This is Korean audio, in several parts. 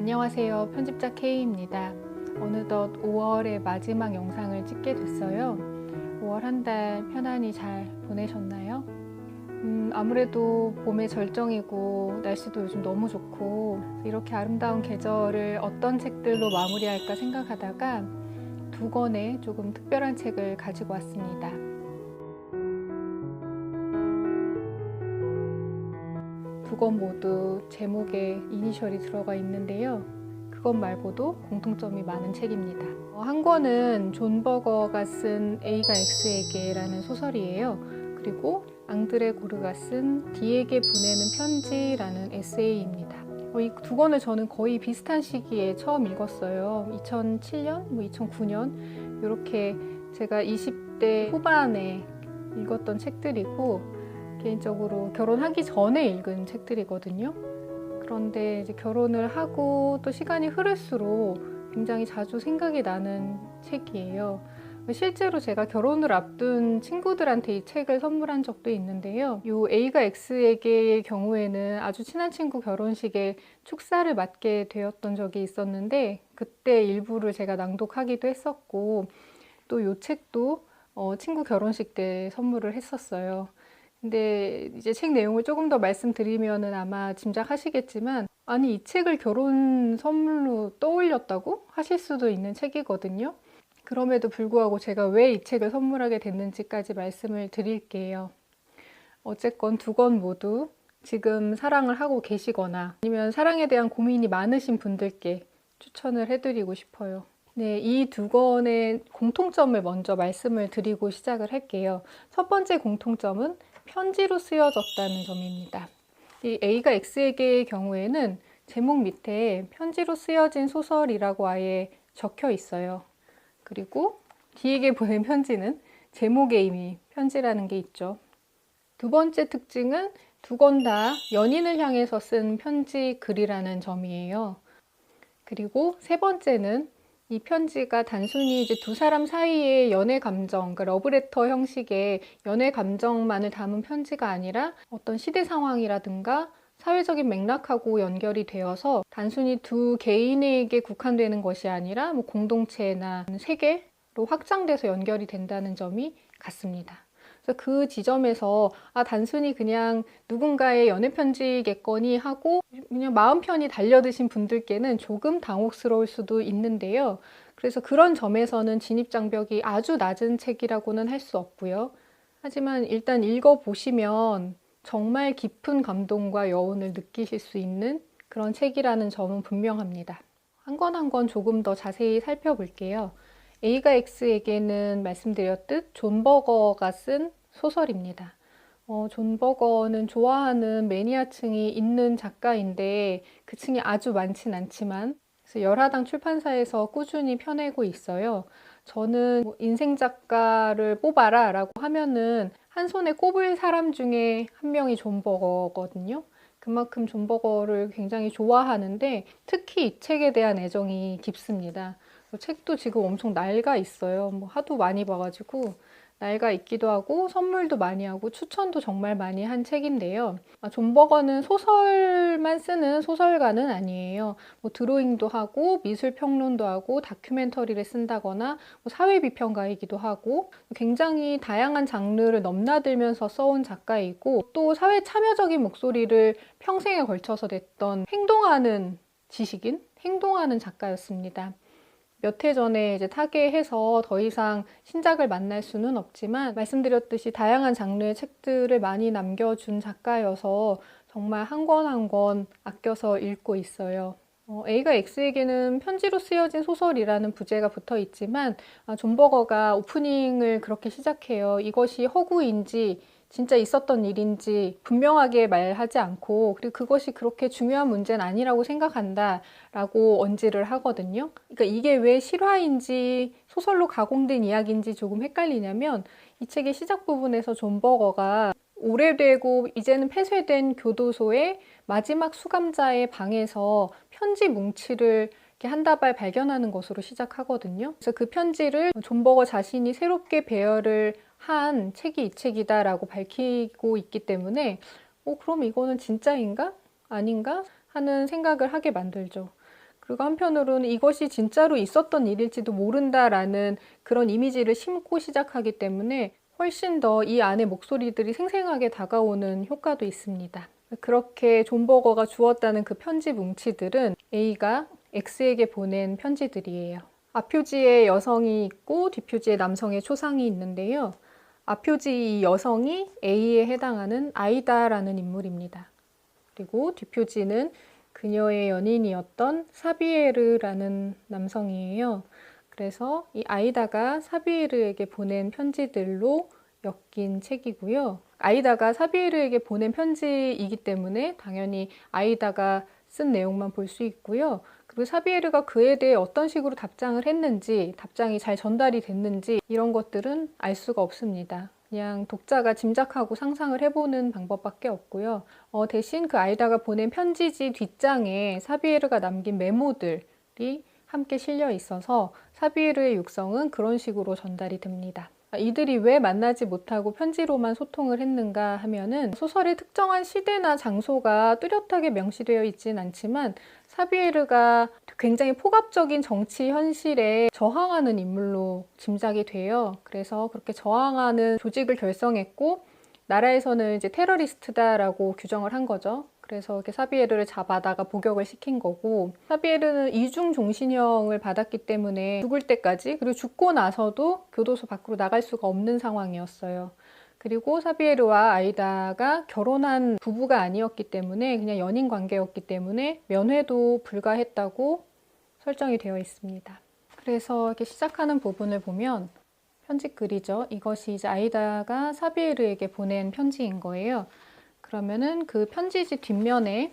안녕하세요. 편집자 K입니다. 어느덧 5월의 마지막 영상을 찍게 됐어요. 5월 한 달 편안히 잘 보내셨나요? 음, 아무래도 봄의 절정이고 날씨도 요즘 너무 좋고 이렇게 아름다운 계절을 어떤 책들로 마무리할까 생각하다가 두 권의 조금 특별한 책을 가지고 왔습니다. 두권 모두 제목에 이니셜이 들어가 있는데요. 그것 말고도 공통점이 많은 책입니다. 어, 한 권은 존 버거가 쓴 A가 X에게라는 소설이에요. 그리고 앙드레 고르가 쓴 D에게 보내는 편지라는 에세이입니다. 어, 이두 권을 저는 거의 비슷한 시기에 처음 읽었어요. 2007년, 뭐 2009년 이렇게 제가 20대 후반에 읽었던 책들이고 개인적으로 결혼하기 전에 읽은 책들이거든요. 그런데 이제 결혼을 하고 또 시간이 흐를수록 굉장히 자주 생각이 나는 책이에요. 실제로 제가 결혼을 앞둔 친구들한테 이 책을 선물한 적도 있는데요. 요 A가 X에게의 경우에는 아주 친한 친구 결혼식에 축사를 맡게 되었던 적이 있었는데 그때 일부를 제가 낭독하기도 했었고 또요 책도 어, 친구 결혼식 때 선물을 했었어요. 근데 이제 책 내용을 조금 더 말씀드리면은 아마 짐작하시겠지만 아니 이 책을 결혼 선물로 떠올렸다고 하실 수도 있는 책이거든요. 그럼에도 불구하고 제가 왜 이 책을 선물하게 됐는지까지 말씀을 드릴게요. 어쨌건 두 권 모두 지금 사랑을 하고 계시거나 아니면 사랑에 대한 고민이 많으신 분들께 추천을 해드리고 싶어요. 네, 이 두 권의 공통점을 먼저 말씀을 드리고 시작을 할게요. 첫 번째 공통점은 편지로 쓰여졌다는 점입니다. 이 A가 X에게의 경우에는 제목 밑에 편지로 쓰여진 소설이라고 아예 적혀 있어요. 그리고 D에게 보낸 편지는 제목에 이미 편지라는 게 있죠. 두 번째 특징은 두권다 연인을 향해서 쓴 편지 글이라는 점이에요. 그리고 세 번째는 이 편지가 단순히 이제 두 사람 사이의 연애 감정, 그러니까 러브레터 형식의 연애 감정만을 담은 편지가 아니라 어떤 시대 상황이라든가 사회적인 맥락하고 연결이 되어서 단순히 두 개인에게 국한되는 것이 아니라 뭐 공동체나 세계로 확장돼서 연결이 된다는 점이 같습니다. 그래서 그 지점에서 아 단순히 그냥 누군가의 연애 편지겠거니 하고 그냥 마음 편히 달려드신 분들께는 조금 당혹스러울 수도 있는데요. 그래서 그런 점에서는 진입 장벽이 아주 낮은 책이라고는 할 수 없고요. 하지만 일단 읽어 보시면 정말 깊은 감동과 여운을 느끼실 수 있는 그런 책이라는 점은 분명합니다. 한 권 한 권 조금 더 자세히 살펴볼게요. A가 X에게는 말씀드렸듯 존 버거가 쓴 소설입니다. 어, 존 버거는 좋아하는 매니아층이 있는 작가인데 그 층이 아주 많진 않지만 열하당 출판사에서 꾸준히 펴내고 있어요. 저는 뭐 인생 작가를 뽑아라 라고 하면은 한 손에 꼽을 사람 중에 한 명이 존 버거거든요. 그만큼 존 버거를 굉장히 좋아하는데 특히 이 책에 대한 애정이 깊습니다. 책도 지금 엄청 낡아 있어요. 뭐 하도 많이 봐가지고 낡아 있기도 하고 선물도 많이 하고 추천도 정말 많이 한 책인데요. 아, 존 버거는 소설만 쓰는 소설가는 아니에요. 뭐 드로잉도 하고 미술 평론도 하고 다큐멘터리를 쓴다거나 뭐 사회 비평가이기도 하고 굉장히 다양한 장르를 넘나들면서 써온 작가이고 또 사회 참여적인 목소리를 평생에 걸쳐서 냈던 행동하는 지식인, 행동하는 작가였습니다. 몇 해 전에 이제 타계해서 더 이상 신작을 만날 수는 없지만 말씀드렸듯이 다양한 장르의 책들을 많이 남겨준 작가여서 정말 한 권 한 권 아껴서 읽고 있어요. 어, A가 X에게는 편지로 쓰여진 소설이라는 부제가 붙어 있지만 아, 존 버거가 오프닝을 그렇게 시작해요. 이것이 허구인지 진짜 있었던 일인지 분명하게 말하지 않고 그리고 그것이 그렇게 중요한 문제는 아니라고 생각한다 라고 언지를 하거든요. 그러니까 이게 왜 실화인지 소설로 가공된 이야기인지 조금 헷갈리냐면 이 책의 시작 부분에서 존 버거가 오래되고 이제는 폐쇄된 교도소의 마지막 수감자의 방에서 편지 뭉치를 한 다발 발견하는 것으로 시작하거든요. 그래서 그 편지를 존 버거 자신이 새롭게 배열을 한 책이 이 책이다라고 밝히고 있기 때문에 어, 그럼 이거는 진짜인가? 아닌가? 하는 생각을 하게 만들죠. 그리고 한편으로는 이것이 진짜로 있었던 일일지도 모른다라는 그런 이미지를 심고 시작하기 때문에 훨씬 더 이 안의 목소리들이 생생하게 다가오는 효과도 있습니다. 그렇게 존 버거가 주었다는 그 편지 뭉치들은 A가 X에게 보낸 편지들이에요. 앞표지에 여성이 있고 뒷표지에 남성의 초상이 있는데요. 앞표지 이 여성이 A에 해당하는 아이다라는 인물입니다. 그리고 뒷표지는 그녀의 연인이었던 사비에르라는 남성이에요. 그래서 이 아이다가 사비에르에게 보낸 편지들로 엮인 책이고요. 아이다가 사비에르에게 보낸 편지이기 때문에 당연히 아이다가 쓴 내용만 볼 수 있고요. 그리고 사비에르가 그에 대해 어떤 식으로 답장을 했는지, 답장이 잘 전달이 됐는지 이런 것들은 알 수가 없습니다. 그냥 독자가 짐작하고 상상을 해보는 방법밖에 없고요. 어, 대신 그 아이다가 보낸 편지지 뒷장에 사비에르가 남긴 메모들이 함께 실려 있어서 사비에르의 육성은 그런 식으로 전달이 됩니다. 이들이 왜 만나지 못하고 편지로만 소통을 했는가 하면은 소설의 특정한 시대나 장소가 뚜렷하게 명시되어 있진 않지만 사비에르가 굉장히 포갑적인 정치 현실에 저항하는 인물로 짐작이 돼요. 그래서 그렇게 저항하는 조직을 결성했고 나라에서는 이제 테러리스트다라고 규정을 한 거죠. 그래서 이렇게 사비에르를 잡아다가 복역을 시킨 거고 사비에르는 이중 종신형을 받았기 때문에 죽을 때까지 그리고 죽고 나서도 교도소 밖으로 나갈 수가 없는 상황이었어요. 그리고 사비에르와 아이다가 결혼한 부부가 아니었기 때문에 그냥 연인 관계였기 때문에 면회도 불가했다고 설정이 되어 있습니다. 그래서 이렇게 시작하는 부분을 보면 편지글이죠. 이것이 이제 아이다가 사비에르에게 보낸 편지인 거예요. 그러면은 그 편지지 뒷면에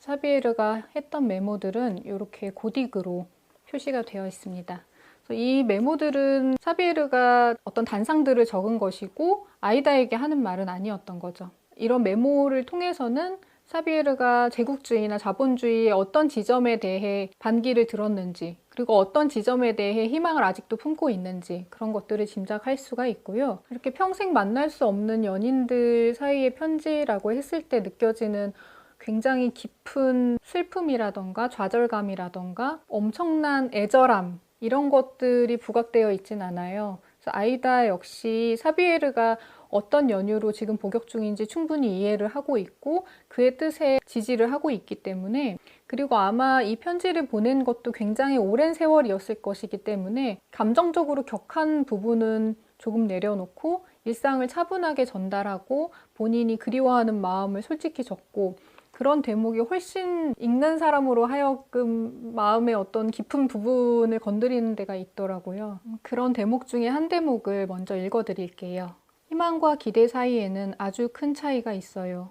사비에르가 했던 메모들은 이렇게 고딕으로 표시가 되어 있습니다. 이 메모들은 사비에르가 어떤 단상들을 적은 것이고 아이다에게 하는 말은 아니었던 거죠. 이런 메모를 통해서는 사비에르가 제국주의나 자본주의의 어떤 지점에 대해 반기를 들었는지 그리고 어떤 지점에 대해 희망을 아직도 품고 있는지 그런 것들을 짐작할 수가 있고요. 이렇게 평생 만날 수 없는 연인들 사이의 편지라고 했을 때 느껴지는 굉장히 깊은 슬픔이라던가 좌절감이라던가 엄청난 애절함 이런 것들이 부각되어 있진 않아요. 그래서 아이다 역시 사비에르가 어떤 연유로 지금 복역 중인지 충분히 이해를 하고 있고 그의 뜻에 지지를 하고 있기 때문에 그리고 아마 이 편지를 보낸 것도 굉장히 오랜 세월이었을 것이기 때문에 감정적으로 격한 부분은 조금 내려놓고 일상을 차분하게 전달하고 본인이 그리워하는 마음을 솔직히 적고 그런 대목이 훨씬 읽는 사람으로 하여금 마음의 어떤 깊은 부분을 건드리는 데가 있더라고요. 그런 대목 중에 한 대목을 먼저 읽어드릴게요. 희망과 기대 사이에는 아주 큰 차이가 있어요.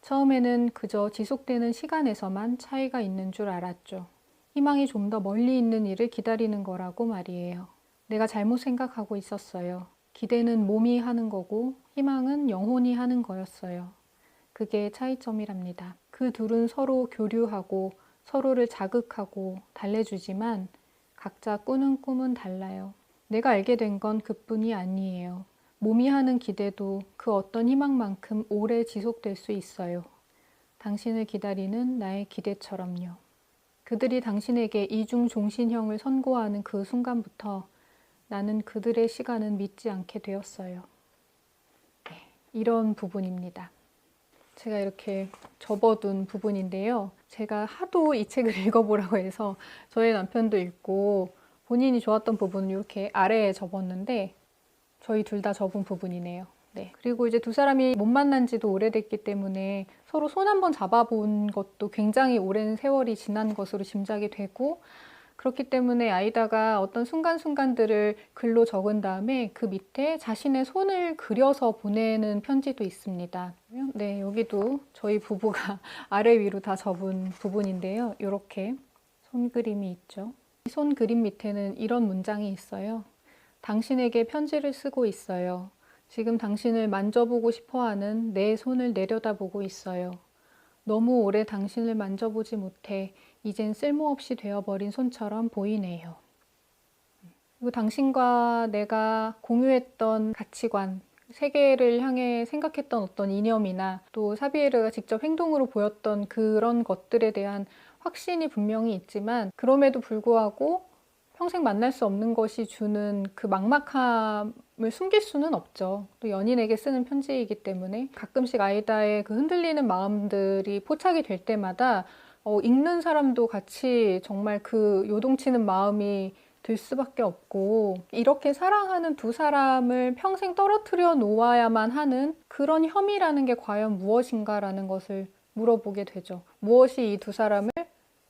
처음에는 그저 지속되는 시간에서만 차이가 있는 줄 알았죠. 희망이 좀 더 멀리 있는 일을 기다리는 거라고 말이에요. 내가 잘못 생각하고 있었어요. 기대는 몸이 하는 거고 희망은 영혼이 하는 거였어요. 그게 차이점이랍니다. 그 둘은 서로 교류하고 서로를 자극하고 달래주지만 각자 꾸는 꿈은 달라요. 내가 알게 된 건 그뿐이 아니에요. 몸이 하는 기대도 그 어떤 희망만큼 오래 지속될 수 있어요. 당신을 기다리는 나의 기대처럼요. 그들이 당신에게 이중 종신형을 선고하는 그 순간부터 나는 그들의 시간은 믿지 않게 되었어요. 네, 이런 부분입니다. 제가 이렇게 접어둔 부분인데요. 제가 하도 이 책을 읽어보라고 해서 저희 남편도 읽고 본인이 좋았던 부분을 이렇게 아래에 접었는데 저희 둘 다 접은 부분이네요. 네. 그리고 이제 두 사람이 못 만난 지도 오래됐기 때문에 서로 손 한번 잡아본 것도 굉장히 오랜 세월이 지난 것으로 짐작이 되고 그렇기 때문에 아이다가 어떤 순간순간들을 글로 적은 다음에 그 밑에 자신의 손을 그려서 보내는 편지도 있습니다. 네, 여기도 저희 부부가 아래 위로 다 접은 부분인데요. 이렇게 손그림이 있죠. 손 그림 밑에는 이런 문장이 있어요. 당신에게 편지를 쓰고 있어요. 지금 당신을 만져보고 싶어 하는 내 손을 내려다보고 있어요. 너무 오래 당신을 만져보지 못해 이젠 쓸모없이 되어버린 손처럼 보이네요. 그리고 당신과 내가 공유했던 가치관, 세계를 향해 생각했던 어떤 이념이나 또 사비에르가 직접 행동으로 보였던 그런 것들에 대한 확신이 분명히 있지만 그럼에도 불구하고 평생 만날 수 없는 것이 주는 그 막막함을 숨길 수는 없죠. 또 연인에게 쓰는 편지이기 때문에 가끔씩 아이다의 그 흔들리는 마음들이 포착이 될 때마다 어, 읽는 사람도 같이 정말 그 요동치는 마음이 들 수밖에 없고 이렇게 사랑하는 두 사람을 평생 떨어뜨려 놓아야만 하는 그런 혐의라는 게 과연 무엇인가라는 것을 물어보게 되죠. 무엇이 이 두 사람을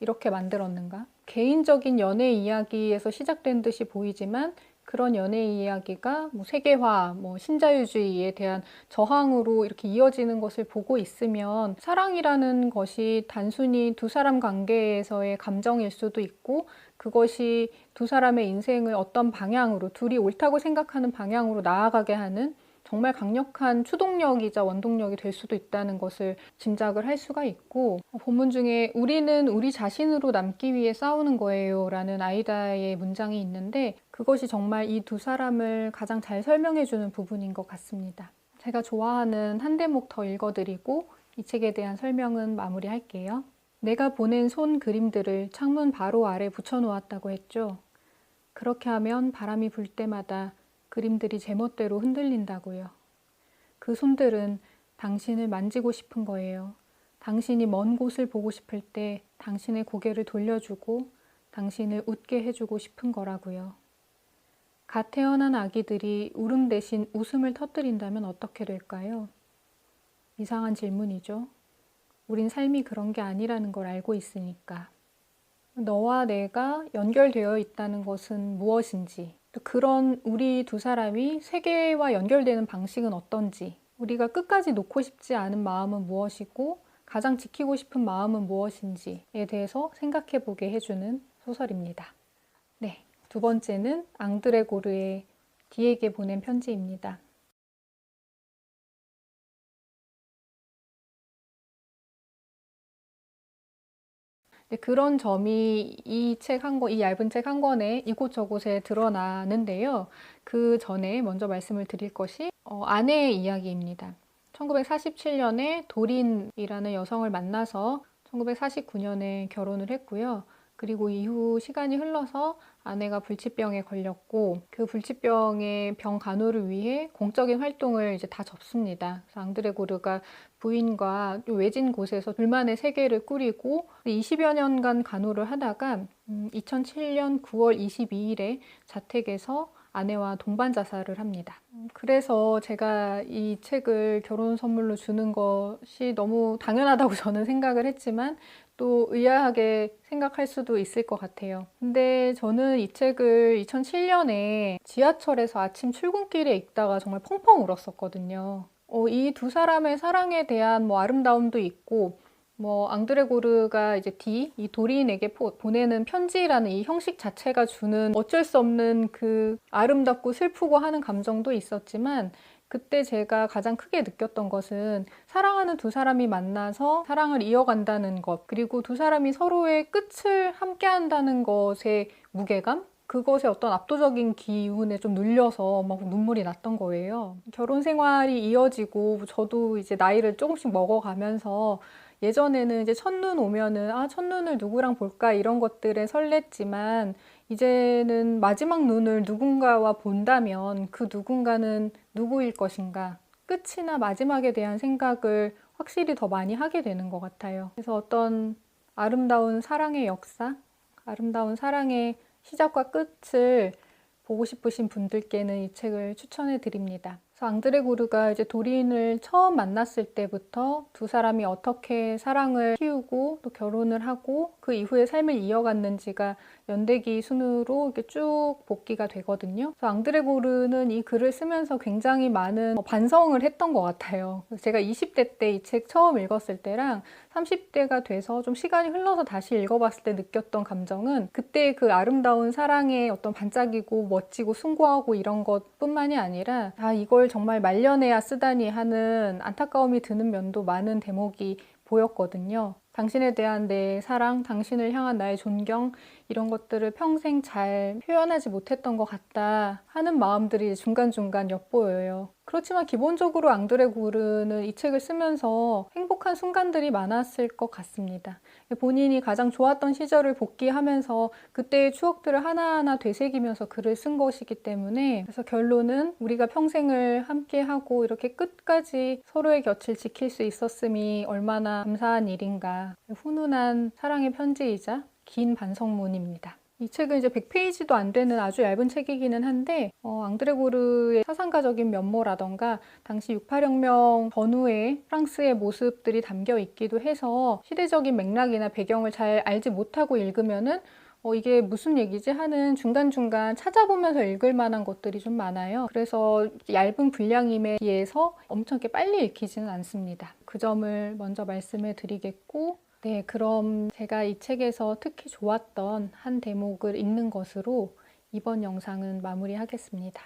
이렇게 만들었는가? 개인적인 연애 이야기에서 시작된 듯이 보이지만 그런 연애 이야기가 뭐 세계화, 뭐 신자유주의에 대한 저항으로 이렇게 이어지는 것을 보고 있으면 사랑이라는 것이 단순히 두 사람 관계에서의 감정일 수도 있고 그것이 두 사람의 인생을 어떤 방향으로 둘이 옳다고 생각하는 방향으로 나아가게 하는 정말 강력한 추동력이자 원동력이 될 수도 있다는 것을 짐작을 할 수가 있고 본문 중에 우리는 우리 자신으로 남기 위해 싸우는 거예요 라는 아이다의 문장이 있는데 그것이 정말 이 두 사람을 가장 잘 설명해 주는 부분인 것 같습니다. 제가 좋아하는 한 대목 더 읽어드리고 이 책에 대한 설명은 마무리할게요. 내가 보낸 손 그림들을 창문 바로 아래 붙여놓았다고 했죠. 그렇게 하면 바람이 불 때마다 그림들이 제멋대로 흔들린다고요. 그 손들은 당신을 만지고 싶은 거예요. 당신이 먼 곳을 보고 싶을 때 당신의 고개를 돌려주고 당신을 웃게 해주고 싶은 거라고요. 갓 태어난 아기들이 울음 대신 웃음을 터뜨린다면 어떻게 될까요? 이상한 질문이죠. 우린 삶이 그런 게 아니라는 걸 알고 있으니까. 너와 내가 연결되어 있다는 것은 무엇인지, 또 그런 우리 두 사람이 세계와 연결되는 방식은 어떤지, 우리가 끝까지 놓고 싶지 않은 마음은 무엇이고, 가장 지키고 싶은 마음은 무엇인지에 대해서 생각해 보게 해주는 소설입니다. 네. 두 번째는 앙드레 고르의 디에게 보낸 편지입니다. 네, 그런 점이 이 책 한 권, 이 얇은 책 한 권에 이곳저곳에 드러나는데요. 그 전에 먼저 말씀을 드릴 것이 어, 아내의 이야기입니다. 1947년에 도린이라는 여성을 만나서 1949년에 결혼을 했고요. 그리고 이후 시간이 흘러서 아내가 불치병에 걸렸고 그 불치병의 병 간호를 위해 공적인 활동을 이제 다 접습니다. 그래서 앙드레고르가 부인과 외진 곳에서 둘만의 세계를 꾸리고 20여 년간 간호를 하다가 2007년 9월 22일에 자택에서 아내와 동반 자살을 합니다. 그래서 제가 이 책을 결혼 선물로 주는 것이 너무 당연하다고 저는 생각을 했지만 또 의아하게 생각할 수도 있을 것 같아요. 근데 저는 이 책을 2007년에 지하철에서 아침 출근길에 읽다가 정말 펑펑 울었었거든요. 어, 이 두 사람의 사랑에 대한 뭐 아름다움도 있고, 뭐 앙드레고르가 이제 디, 이 도리인에게 보내는 편지라는 이 형식 자체가 주는 어쩔 수 없는 그 아름답고 슬프고 하는 감정도 있었지만 그때 제가 가장 크게 느꼈던 것은 사랑하는 두 사람이 만나서 사랑을 이어간다는 것, 그리고 두 사람이 서로의 끝을 함께 한다는 것의 무게감? 그것의 어떤 압도적인 기운에 좀 눌려서 막 눈물이 났던 거예요. 결혼 생활이 이어지고 저도 이제 나이를 조금씩 먹어가면서 예전에는 이제 첫눈 오면은 아, 첫눈을 누구랑 볼까 이런 것들에 설렜지만 이제는 마지막 눈을 누군가와 본다면 그 누군가는 누구일 것인가? 끝이나 마지막에 대한 생각을 확실히 더 많이 하게 되는 것 같아요. 그래서 어떤 아름다운 사랑의 역사, 아름다운 사랑의 시작과 끝을 보고 싶으신 분들께는 이 책을 추천해 드립니다. 앙드레고르가 이제 도린을 처음 만났을 때부터 두 사람이 어떻게 사랑을 키우고 또 결혼을 하고 그 이후에 삶을 이어갔는지가 연대기 순으로 이렇게 쭉 복기가 되거든요. 그래서 앙드레고르는 이 글을 쓰면서 굉장히 많은 반성을 했던 것 같아요. 제가 20대 때 이 책 처음 읽었을 때랑 30대가 돼서 좀 시간이 흘러서 다시 읽어봤을 때 느꼈던 감정은 그때 그 아름다운 사랑의 어떤 반짝이고 멋지고 숭고하고 이런 것뿐만이 아니라 아 이걸 정말 말년에야 쓰다니 하는 안타까움이 드는 면도 많은 대목이 보였거든요. 당신에 대한 내 사랑, 당신을 향한 나의 존경, 이런 것들을 평생 잘 표현하지 못했던 것 같다 하는 마음들이 중간중간 엿보여요. 그렇지만 기본적으로 앙드레 구르는 이 책을 쓰면서 행복한 순간들이 많았을 것 같습니다. 본인이 가장 좋았던 시절을 복귀하면서 그때의 추억들을 하나하나 되새기면서 글을 쓴 것이기 때문에 그래서 결론은 우리가 평생을 함께하고 이렇게 끝까지 서로의 곁을 지킬 수 있었음이 얼마나 감사한 일인가 훈훈한 사랑의 편지이자 긴 반성문입니다. 이 책은 이제 100페이지도 안 되는 아주 얇은 책이기는 한데 어, 앙드레 고르의 사상가적인 면모라던가 당시 68혁명 전후의 프랑스의 모습들이 담겨 있기도 해서 시대적인 맥락이나 배경을 잘 알지 못하고 읽으면은 어, 이게 무슨 얘기지 하는 중간중간 찾아보면서 읽을 만한 것들이 좀 많아요. 그래서 얇은 분량임에 비해서 엄청 빨리 읽히지는 않습니다. 그 점을 먼저 말씀해 드리겠고 네, 그럼 제가 이 책에서 특히 좋았던 한 대목을 읽는 것으로 이번 영상은 마무리하겠습니다.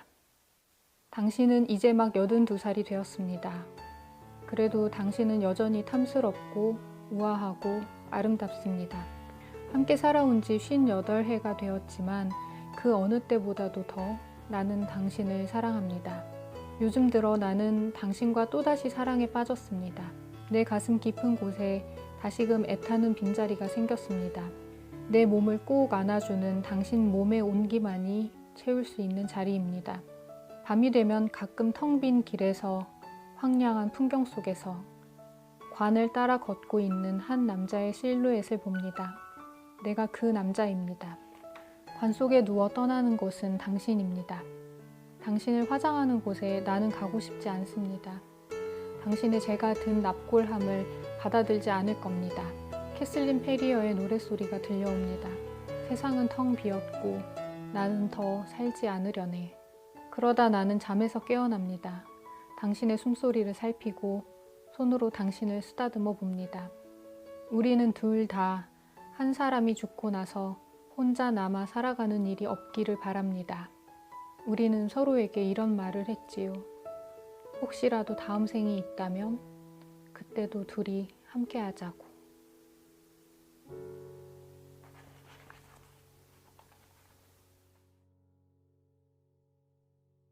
당신은 이제 막 82살이 되었습니다. 그래도 당신은 여전히 탐스럽고 우아하고 아름답습니다. 함께 살아온 지 58해가 되었지만 그 어느 때보다도 더 나는 당신을 사랑합니다. 요즘 들어 나는 당신과 또다시 사랑에 빠졌습니다. 내 가슴 깊은 곳에 다시금 애타는 빈자리가 생겼습니다. 내 몸을 꼭 안아주는 당신 몸의 온기만이 채울 수 있는 자리입니다. 밤이 되면 가끔 텅 빈 길에서 황량한 풍경 속에서 관을 따라 걷고 있는 한 남자의 실루엣을 봅니다. 내가 그 남자입니다. 관 속에 누워 떠나는 곳은 당신입니다. 당신을 화장하는 곳에 나는 가고 싶지 않습니다. 당신의 제가 든 납골함을 받아들지 않을 겁니다. 캐슬린 페리어의 노랫소리가 들려옵니다. 세상은 텅 비었고 나는 더 살지 않으려네. 그러다 나는 잠에서 깨어납니다. 당신의 숨소리를 살피고 손으로 당신을 쓰다듬어 봅니다. 우리는 둘 다 한 사람이 죽고 나서 혼자 남아 살아가는 일이 없기를 바랍니다. 우리는 서로에게 이런 말을 했지요. 혹시라도 다음 생이 있다면 그 때도 둘이 함께 하자고.